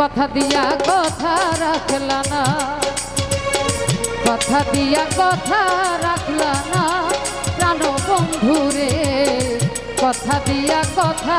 কথা দিয়া কথা রাখলানা কথা দিয়া কথা রাখলানা প্রাণ কথা দিয়া কথা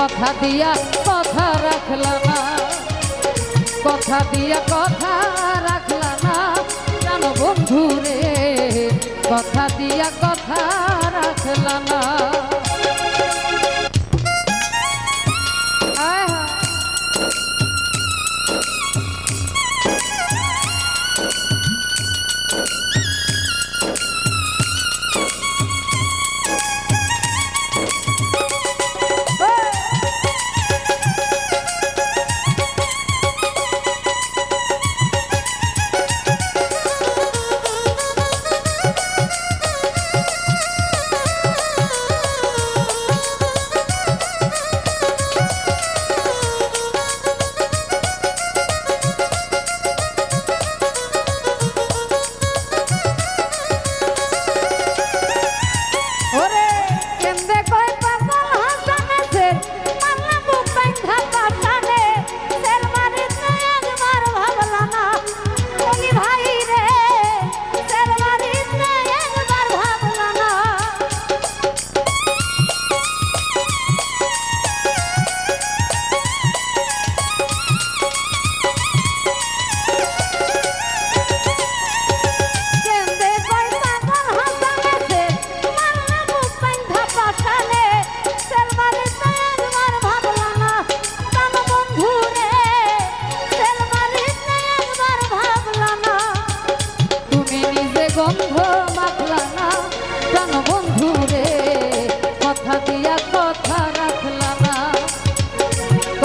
কথা দিয়া কথা রাখলা না। কথা দিয়া কথা রাখলা না। জানো বন্ধু রে কথা দিয়া কথা রাখলা না।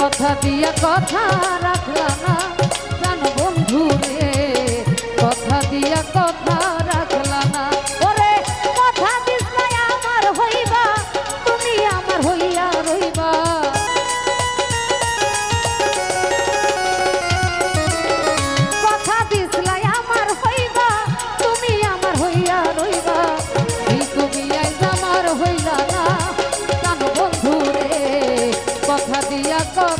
কথা দিয়া কথা রাখলা না। জান বন্ধু রে কথা দিয়া কথা